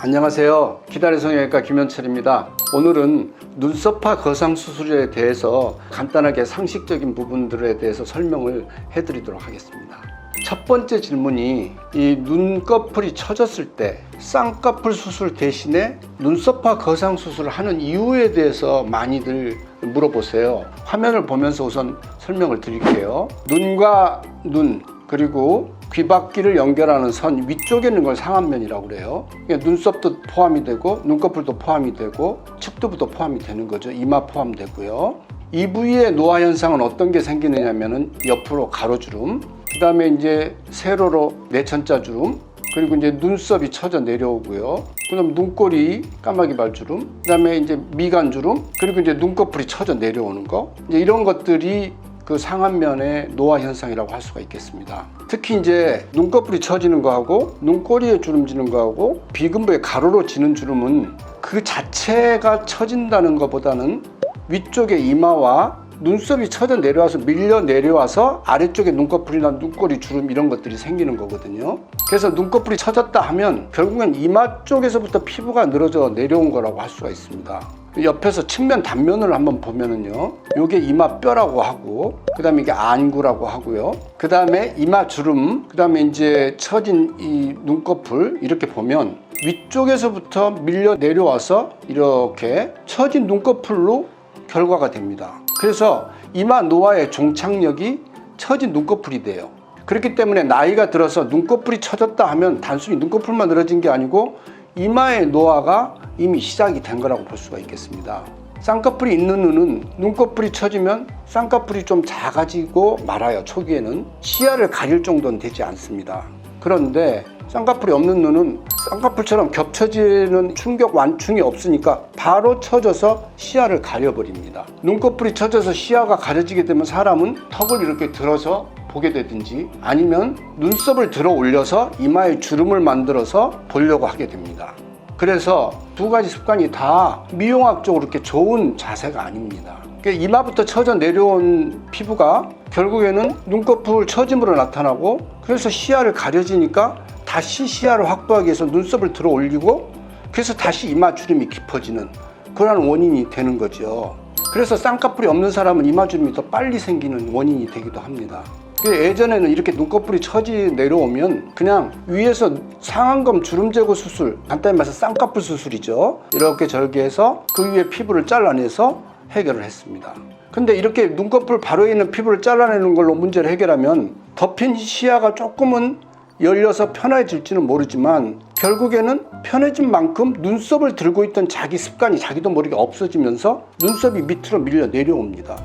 안녕하세요. 기다리 성형외과 김현철입니다. 오늘은 눈썹파 거상 수술에 대해서 간단하게 상식적인 부분들에 대해서 설명을 해드리도록 하겠습니다. 첫 번째 질문이 이 눈꺼풀이 처졌을 때 쌍꺼풀 수술 대신에 눈썹파 거상 수술을 하는 이유에 대해서 많이들 물어보세요. 화면을 보면서 우선 설명을 드릴게요. 눈과 눈 그리고 귀밖귀를 연결하는 선 위쪽에 있는 걸 상안면이라고 그래요. 눈썹도 포함이 되고 눈꺼풀도 포함이 되고 측두부도 포함이 되는 거죠. 이마 포함되고요. 이 부위의 노화 현상은 어떤 게 생기느냐면은 옆으로 가로주름, 그다음에 이제 세로로 내천자 주름, 그리고 이제 눈썹이 처져 내려오고요. 그다음 눈꼬리 까마귀 발주름, 그다음에 이제 미간 주름, 그리고 이제 눈꺼풀이 처져 내려오는 거. 이제 이런 것들이 그 상안면의 노화 현상이라고 할 수가 있겠습니다. 특히 이제 눈꺼풀이 처지는 거하고 눈꼬리에 주름 지는 거하고 비근부에 가로로 지는 주름은 그 자체가 처진다는 것보다는 위쪽에 이마와 눈썹이 처져 내려와서 밀려 내려와서 아래쪽에 눈꺼풀이나 눈꼬리 주름 이런 것들이 생기는 거거든요. 그래서 눈꺼풀이 처졌다 하면 결국엔 이마 쪽에서부터 피부가 늘어져 내려온 거라고 할 수가 있습니다. 옆에서 측면 단면을 한번 보면은요. 요게 이마 뼈라고 하고 그다음에 이게 안구라고 하고요. 그다음에 이마 주름, 그다음에 이제 처진 이 눈꺼풀 이렇게 보면 위쪽에서부터 밀려 내려와서 이렇게 처진 눈꺼풀로 결과가 됩니다. 그래서 이마 노화의 종착역이 처진 눈꺼풀이 돼요. 그렇기 때문에 나이가 들어서 눈꺼풀이 처졌다 하면 단순히 눈꺼풀만 늘어진 게 아니고 이마의 노화가 이미 시작이 된 거라고 볼 수가 있겠습니다. 쌍꺼풀이 있는 눈은 눈꺼풀이 처지면 쌍꺼풀이 좀 작아지고 말아요. 초기에는 시야를 가릴 정도는 되지 않습니다. 그런데 쌍꺼풀이 없는 눈은 쌍꺼풀처럼 겹쳐지는 충격 완충이 없으니까 바로 쳐져서 시야를 가려버립니다. 눈꺼풀이 쳐져서 시야가 가려지게 되면 사람은 턱을 이렇게 들어서 보게 되든지 아니면 눈썹을 들어 올려서 이마에 주름을 만들어서 보려고 하게 됩니다. 그래서 두 가지 습관이 다 미용학적으로 이렇게 좋은 자세가 아닙니다. 그러니까 이마부터 처져 내려온 피부가 결국에는 눈꺼풀 처짐으로 나타나고 그래서 시야를 가려지니까 다시 시야를 확보하기 위해서 눈썹을 들어 올리고 그래서 다시 이마 주름이 깊어지는 그러한 원인이 되는 거죠. 그래서 쌍꺼풀이 없는 사람은 이마 주름이 더 빨리 생기는 원인이 되기도 합니다. 그 예전에는 이렇게 눈꺼풀이 처지 내려오면 그냥 위에서 상안검 주름 제거 수술, 간단히 말해서 쌍꺼풀 수술이죠. 이렇게 절개해서 그 위에 피부를 잘라내서 해결을 했습니다. 근데 이렇게 눈꺼풀 바로 있는 피부를 잘라내는 걸로 문제를 해결하면 덮인 시야가 조금은 열려서 편해질지는 모르지만 결국에는 편해진 만큼 눈썹을 들고 있던 자기 습관이 자기도 모르게 없어지면서 눈썹이 밑으로 밀려 내려옵니다.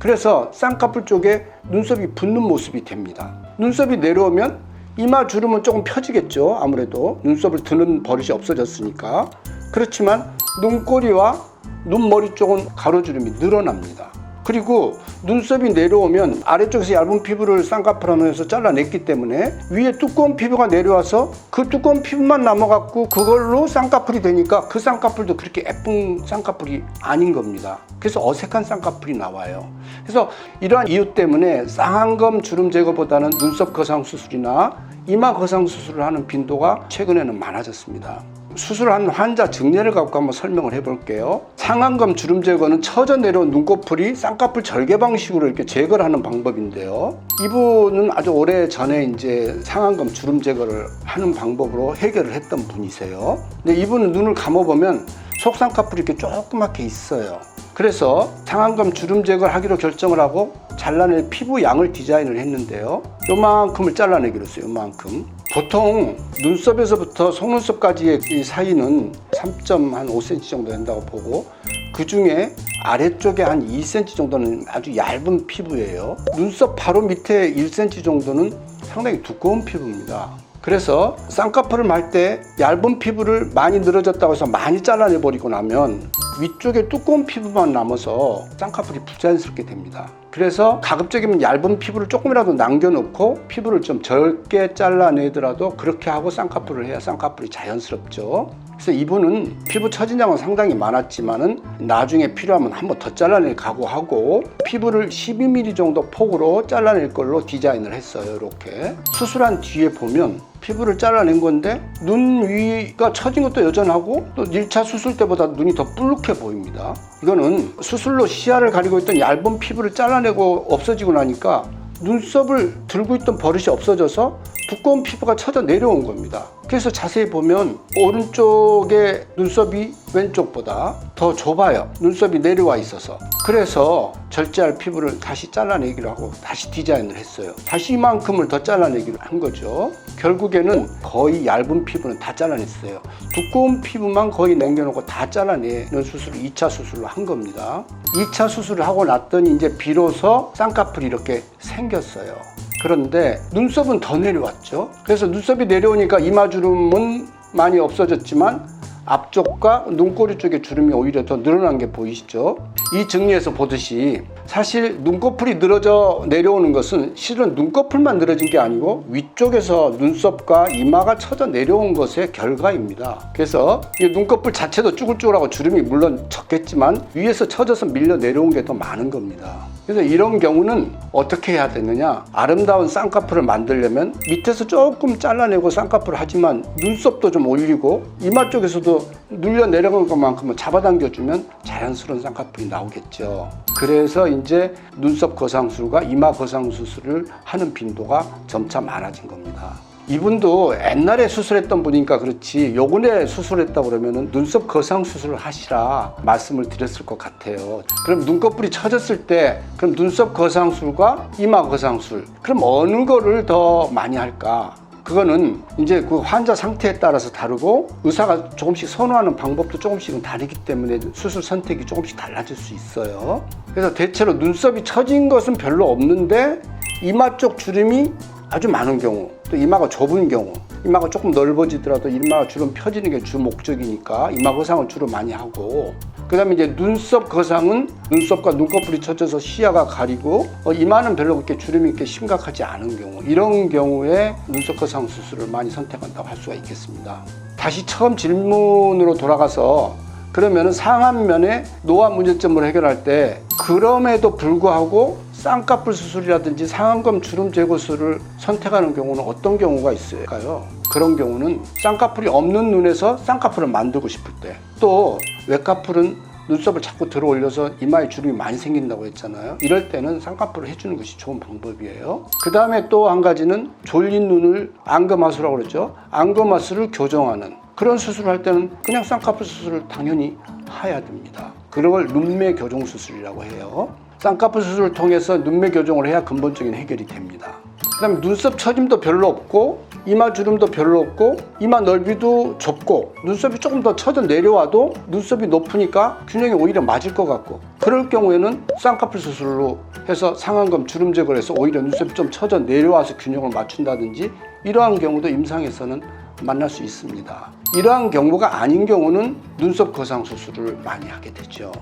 그래서 쌍꺼풀 쪽에 눈썹이 붙는 모습이 됩니다. 눈썹이 내려오면 이마 주름은 조금 펴지겠죠. 아무래도 눈썹을 드는 버릇이 없어졌으니까. 그렇지만 눈꼬리와 눈머리 쪽은 가로주름이 늘어납니다. 그리고 눈썹이 내려오면 아래쪽에서 얇은 피부를 쌍꺼풀하면서 잘라냈기 때문에 위에 두꺼운 피부가 내려와서 그 두꺼운 피부만 남아갖고 그걸로 쌍꺼풀이 되니까 그 쌍꺼풀도 그렇게 예쁜 쌍꺼풀이 아닌 겁니다. 그래서 어색한 쌍꺼풀이 나와요. 그래서 이러한 이유 때문에 쌍안검 주름 제거보다는 눈썹 거상 수술이나 이마 거상 수술을 하는 빈도가 최근에는 많아졌습니다. 수술한 환자 증례를 갖고 한번 설명을 해볼게요. 상안검 주름 제거는 처져 내려온 눈꺼풀이 쌍꺼풀 절개 방식으로 이렇게 제거를 하는 방법인데요. 이분은 아주 오래 전에 이제 상안검 주름 제거를 하는 방법으로 해결을 했던 분이세요. 근데 이분은 눈을 감아보면 속쌍꺼풀이 이렇게 조그맣게 있어요. 그래서 상안검 주름 제거를 하기로 결정을 하고 잘라낼 피부 양을 디자인을 했는데요. 요만큼을 잘라내기로 했어요. 요만큼. 보통 눈썹에서부터 속눈썹까지의 이 사이는 3.5cm 정도 된다고 보고 그 중에 아래쪽에 한 2cm 정도는 아주 얇은 피부예요. 눈썹 바로 밑에 1cm 정도는 상당히 두꺼운 피부입니다. 그래서 쌍꺼풀을 말 때 얇은 피부를 많이 늘어졌다고 해서 많이 잘라내 버리고 나면 위쪽에 두꺼운 피부만 남아서 쌍꺼풀이 부자연스럽게 됩니다. 그래서 가급적이면 얇은 피부를 조금이라도 남겨놓고 피부를 좀 적게 잘라내더라도 그렇게 하고 쌍꺼풀을 해야 쌍꺼풀이 자연스럽죠. 그래서 이분은 피부 처진 양은 상당히 많았지만은 나중에 필요하면 한번 더 잘라낼 각오하고 피부를 12mm 정도 폭으로 잘라낼 걸로 디자인을 했어요. 이렇게 수술한 뒤에 보면 피부를 잘라낸 건데 눈 위가 처진 것도 여전하고 또 1차 수술 때보다 눈이 더 뿔룩해 보입니다. 이거는 수술로 시야를 가리고 있던 얇은 피부를 잘라내고 없어지고 나니까 눈썹을 들고 있던 버릇이 없어져서 두꺼운 피부가 쳐져 내려온 겁니다. 그래서 자세히 보면 오른쪽의 눈썹이 왼쪽보다 더 좁아요. 눈썹이 내려와 있어서. 그래서 절제할 피부를 다시 잘라내기로 하고 다시 디자인을 했어요. 다시 이만큼을 더 잘라내기로 한 거죠. 결국에는 거의 얇은 피부는 다 잘라냈어요. 두꺼운 피부만 거의 남겨놓고 다 잘라내는 수술을 2차 수술로 한 겁니다. 2차 수술을 하고 났더니 이제 비로소 쌍꺼풀이 이렇게 생겼어요. 그런데 눈썹은 더 내려왔죠. 그래서 눈썹이 내려오니까 이마주름은 많이 없어졌지만 앞쪽과 눈꼬리 쪽의 주름이 오히려 더 늘어난 게 보이시죠? 이 정리에서 보듯이 사실 눈꺼풀이 늘어져 내려오는 것은 실은 눈꺼풀만 늘어진 게 아니고 위쪽에서 눈썹과 이마가 쳐져 내려온 것의 결과입니다. 그래서 이 눈꺼풀 자체도 쭈글쭈글하고 주름이 물론 적겠지만 위에서 쳐져서 밀려 내려온 게 더 많은 겁니다. 그래서 이런 경우는 어떻게 해야 되느냐? 아름다운 쌍꺼풀을 만들려면 밑에서 조금 잘라내고 쌍꺼풀을 하지만 눈썹도 좀 올리고 이마 쪽에서도 눌려 내려간 것만큼은 잡아당겨주면 자연스러운 쌍꺼풀이 나오겠죠. 그래서 이제 눈썹 거상술과 이마 거상수술을 하는 빈도가 점차 많아진 겁니다. 이분도 옛날에 수술했던 분이니까 그렇지 요번에 수술했다 그러면은 눈썹 거상 수술을 하시라 말씀을 드렸을 것 같아요. 그럼 눈꺼풀이 처졌을 때 그럼 눈썹 거상술과 이마 거상술 그럼 어느 거를 더 많이 할까? 그거는 이제 그 환자 상태에 따라서 다르고 의사가 조금씩 선호하는 방법도 조금씩은 다르기 때문에 수술 선택이 조금씩 달라질 수 있어요. 그래서 대체로 눈썹이 처진 것은 별로 없는데 이마 쪽 주름이 아주 많은 경우 또 이마가 좁은 경우 이마가 조금 넓어지더라도 이마가 주름 펴지는 게 주 목적이니까 이마 거상을 주로 많이 하고 그 다음에 이제 눈썹 거상은 눈썹과 눈꺼풀이 쳐져서 시야가 가리고 어, 이마는 별로 그렇게 주름이 이렇게 심각하지 않은 경우 이런 경우에 눈썹 거상 수술을 많이 선택한다고 할 수가 있겠습니다. 다시 처음 질문으로 돌아가서 그러면은 상안면의 노화 문제점을 해결할 때 그럼에도 불구하고 쌍꺼풀 수술이라든지 상안검 주름 제거술을 선택하는 경우는 어떤 경우가 있을까요? 그런 경우는 쌍꺼풀이 없는 눈에서 쌍꺼풀을 만들고 싶을 때 또 외꺼풀은 눈썹을 자꾸 들어 올려서 이마에 주름이 많이 생긴다고 했잖아요. 이럴 때는 쌍꺼풀을 해주는 것이 좋은 방법이에요. 그 다음에 또 한 가지는 졸린 눈을 안검하수라고 그러죠. 안검하수를 교정하는 그런 수술을 할 때는 그냥 쌍꺼풀 수술을 당연히 해야 됩니다. 그런 걸 눈매 교정 수술이라고 해요. 쌍꺼풀 수술을 통해서 눈매 교정을 해야 근본적인 해결이 됩니다. 그 다음에 눈썹 처짐도 별로 없고 이마 주름도 별로 없고 이마 넓이도 좁고 눈썹이 조금 더 쳐져 내려와도 눈썹이 높으니까 균형이 오히려 맞을 것 같고 그럴 경우에는 쌍꺼풀 수술로 해서 상안검 주름 제거를 해서 오히려 눈썹이 좀 쳐져 내려와서 균형을 맞춘다든지 이러한 경우도 임상에서는 만날 수 있습니다. 이러한 경우가 아닌 경우는 눈썹 거상 수술을 많이 하게 되죠.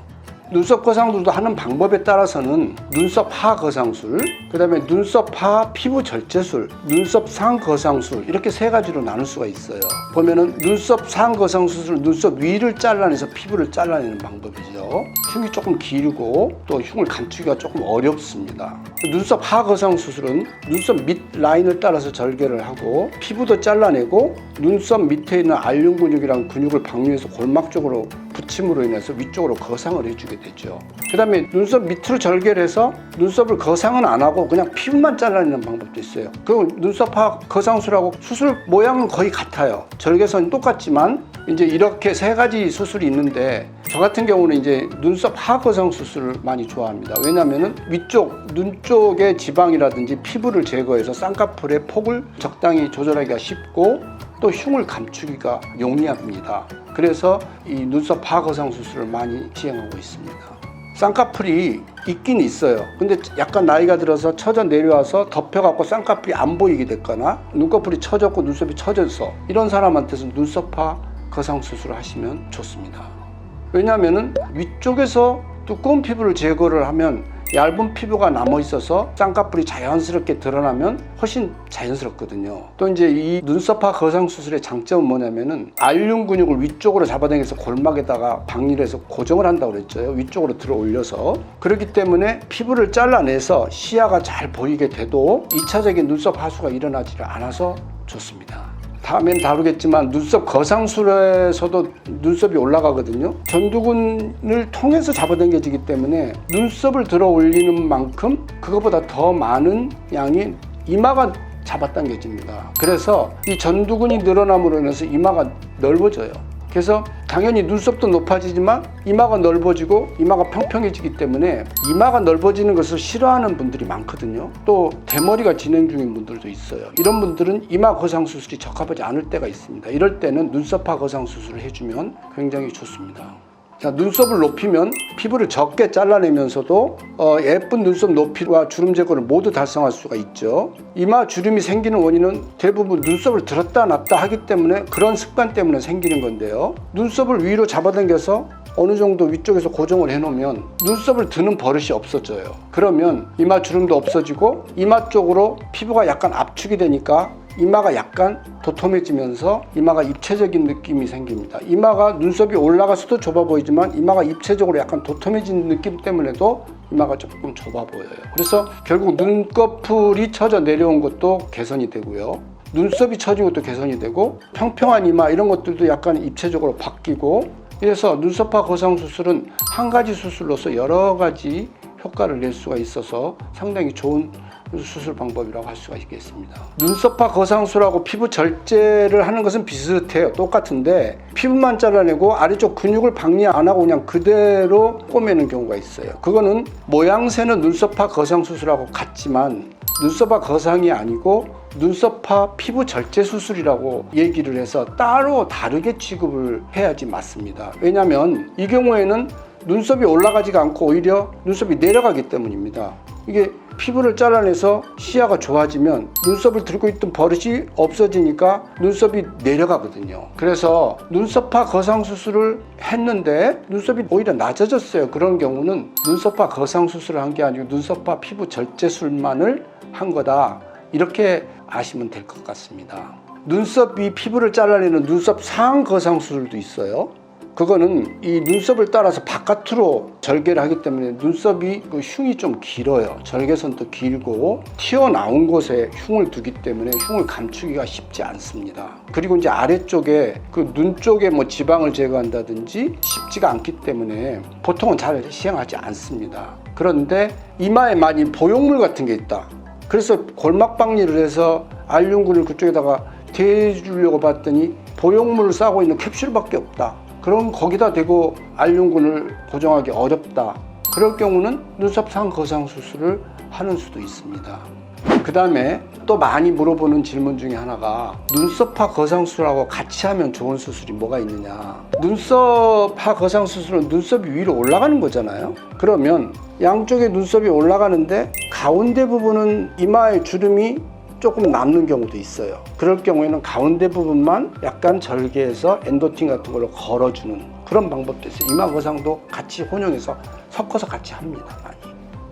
눈썹 거상술도 하는 방법에 따라서는 눈썹 하 거상술, 그 다음에 눈썹 하 피부 절제술, 눈썹 상 거상술 이렇게 세 가지로 나눌 수가 있어요. 보면은 눈썹 상 거상술은 눈썹 위를 잘라내서 피부를 잘라내는 방법이죠. 흉이 조금 길고 또 흉을 감추기가 조금 어렵습니다. 눈썹 하 거상 수술은 눈썹 밑 라인을 따라서 절개를 하고 피부도 잘라내고 눈썹 밑에 있는 알륜 근육이랑 근육을 방류해서 골막 쪽으로 붙임으로 인해서 위쪽으로 거상을 해주게 되죠. 그 다음에 눈썹 밑으로 절개를 해서 눈썹을 거상은 안 하고 그냥 피부만 잘라내는 방법도 있어요. 그 눈썹 하 거상술하고 수술 모양은 거의 같아요. 절개선이 똑같지만 이제 이렇게 세 가지 수술이 있는데 저 같은 경우는 이제 눈썹 하거상 수술을 많이 좋아합니다. 왜냐하면 위쪽 눈 쪽의 지방이라든지 피부를 제거해서 쌍꺼풀의 폭을 적당히 조절하기가 쉽고 또 흉을 감추기가 용이합니다. 그래서 이 눈썹 하거상 수술을 많이 시행하고 있습니다. 쌍꺼풀이 있긴 있어요. 근데 약간 나이가 들어서 처져 내려와서 덮여갖고 쌍꺼풀이 안 보이게 됐거나 눈꺼풀이 처졌고 눈썹이 처져서 이런 사람한테서 눈썹화 거상 수술을 하시면 좋습니다. 왜냐하면 위쪽에서 두꺼운 피부를 제거를 하면 얇은 피부가 남아 있어서 쌍꺼풀이 자연스럽게 드러나면 훨씬 자연스럽거든요. 또 이제 이 눈썹화 거상 수술의 장점은 뭐냐면은 알륜 근육을 위쪽으로 잡아당겨서 골막에다가 박리해서 고정을 한다고 그랬죠. 위쪽으로 들어 올려서 그렇기 때문에 피부를 잘라내서 시야가 잘 보이게 돼도 2차적인 눈썹 하수가 일어나지를 않아서 좋습니다. 다음엔 다루겠지만 눈썹 거상술에서도 눈썹이 올라가거든요. 전두근을 통해서 잡아당겨지기 때문에 눈썹을 들어 올리는 만큼 그것보다 더 많은 양이 이마가 잡아당겨집니다. 그래서 이 전두근이 늘어남으로 인해서 이마가 넓어져요. 그래서 당연히 눈썹도 높아지지만 이마가 넓어지고 이마가 평평해지기 때문에 이마가 넓어지는 것을 싫어하는 분들이 많거든요. 또 대머리가 진행 중인 분들도 있어요. 이런 분들은 이마 거상 수술이 적합하지 않을 때가 있습니다. 이럴 때는 눈썹화 거상 수술을 해주면 굉장히 좋습니다. 자, 눈썹을 높이면 피부를 적게 잘라내면서도 어, 예쁜 눈썹 높이와 주름 제거를 모두 달성할 수가 있죠. 이마 주름이 생기는 원인은 대부분 눈썹을 들었다 놨다 하기 때문에 그런 습관 때문에 생기는 건데요. 눈썹을 위로 잡아당겨서 어느 정도 위쪽에서 고정을 해놓으면 눈썹을 드는 버릇이 없어져요. 그러면 이마 주름도 없어지고 이마 쪽으로 피부가 약간 압축이 되니까 이마가 약간 도톰해지면서 이마가 입체적인 느낌이 생깁니다. 이마가 눈썹이 올라가서도 좁아 보이지만 이마가 입체적으로 약간 도톰해진 느낌 때문에도 이마가 조금 좁아 보여요. 그래서 결국 눈꺼풀이 처져 내려온 것도 개선이 되고요. 눈썹이 처진 것도 개선이 되고 평평한 이마 이런 것들도 약간 입체적으로 바뀌고 그래서 눈썹화 거상 수술은 한 가지 수술로서 여러 가지 효과를 낼 수가 있어서 상당히 좋은 수술 방법이라고 할 수가 있겠습니다. 눈썹화 거상술하고 피부 절제를 하는 것은 비슷해요. 똑같은데 피부만 잘라내고 아래쪽 근육을 박리 안 하고 그냥 그대로 꼬매는 경우가 있어요. 그거는 모양새는 눈썹화 거상 수술하고 같지만 눈썹화 거상이 아니고 눈썹화 피부 절제 수술이라고 얘기를 해서 따로 다르게 취급을 해야지 맞습니다. 왜냐하면 이 경우에는 눈썹이 올라가지가 않고 오히려 눈썹이 내려가기 때문입니다. 이게 피부를 잘라내서 시야가 좋아지면 눈썹을 들고 있던 버릇이 없어지니까 눈썹이 내려가거든요. 그래서 눈썹화 거상 수술을 했는데 눈썹이 오히려 낮아졌어요. 그런 경우는 눈썹화 거상 수술을 한 게 아니고 눈썹화 피부 절제술만을 한 거다. 이렇게 아시면 될 것 같습니다. 눈썹 이 피부를 잘라내는 눈썹 상 거상 수술도 있어요. 그거는 이 눈썹을 따라서 바깥으로 절개를 하기 때문에 눈썹이 그 흉이 좀 길어요. 절개선도 길고 튀어나온 곳에 흉을 두기 때문에 흉을 감추기가 쉽지 않습니다. 그리고 이제 아래쪽에 그 눈 쪽에 뭐 지방을 제거한다든지 쉽지가 않기 때문에 보통은 잘 시행하지 않습니다. 그런데 이마에 많이 보형물 같은 게 있다. 그래서 골막 박리를 해서 알륜근을 그쪽에다가 대주려고 봤더니 보형물을 싸고 있는 캡슐밖에 없다. 그럼 거기다 대고 알륜근을 고정하기 어렵다. 그럴 경우는 눈썹 상 거상 수술을 하는 수도 있습니다. 그 다음에 또 많이 물어보는 질문 중에 하나가 눈썹화 거상 수술하고 같이 하면 좋은 수술이 뭐가 있느냐. 눈썹화 거상 수술은 눈썹이 위로 올라가는 거잖아요. 그러면 양쪽에 눈썹이 올라가는데 가운데 부분은 이마의 주름이 조금 남는 경우도 있어요. 그럴 경우에는 가운데 부분만 약간 절개해서 엔도틴 같은 걸로 걸어주는 그런 방법도 있어요. 이마 거상도 같이 혼용해서 섞어서 같이 합니다. 많이.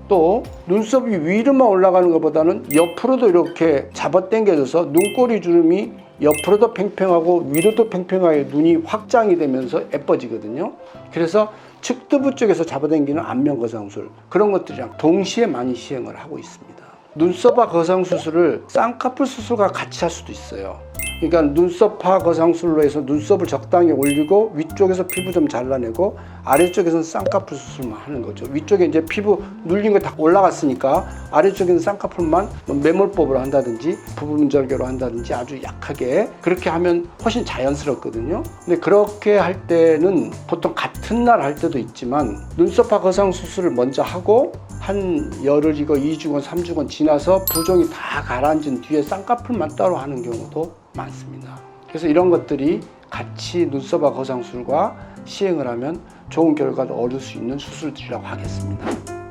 또 눈썹이 위로만 올라가는 것보다는 옆으로도 이렇게 잡아당겨져서 눈꼬리 주름이 옆으로도 팽팽하고 위로도 팽팽하게 눈이 확장이 되면서 예뻐지거든요. 그래서 측두부 쪽에서 잡아당기는 안면 거상술 그런 것들이랑 동시에 많이 시행을 하고 있습니다. 눈썹화 거상 수술을 쌍꺼풀 수술과 같이 할 수도 있어요. 그러니까 눈썹화 거상술로 해서 눈썹을 적당히 올리고 위쪽에서 피부 좀 잘라내고 아래쪽에서는 쌍꺼풀 수술만 하는 거죠. 위쪽에 이제 피부 눌린 거 다 올라갔으니까 아래쪽에는 쌍꺼풀만 뭐 매몰법으로 한다든지 부분 절개로 한다든지 아주 약하게 그렇게 하면 훨씬 자연스럽거든요. 근데 그렇게 할 때는 보통 같은 날 할 때도 있지만 눈썹화 거상 수술을 먼저 하고 한 열흘이고 2주건 3주건 지나서 부종이 다 가라앉은 뒤에 쌍꺼풀만 따로 하는 경우도 많습니다. 그래서 이런 것들이 같이 눈썹화 거상술과 시행을 하면 좋은 결과를 얻을 수 있는 수술들이라고 하겠습니다.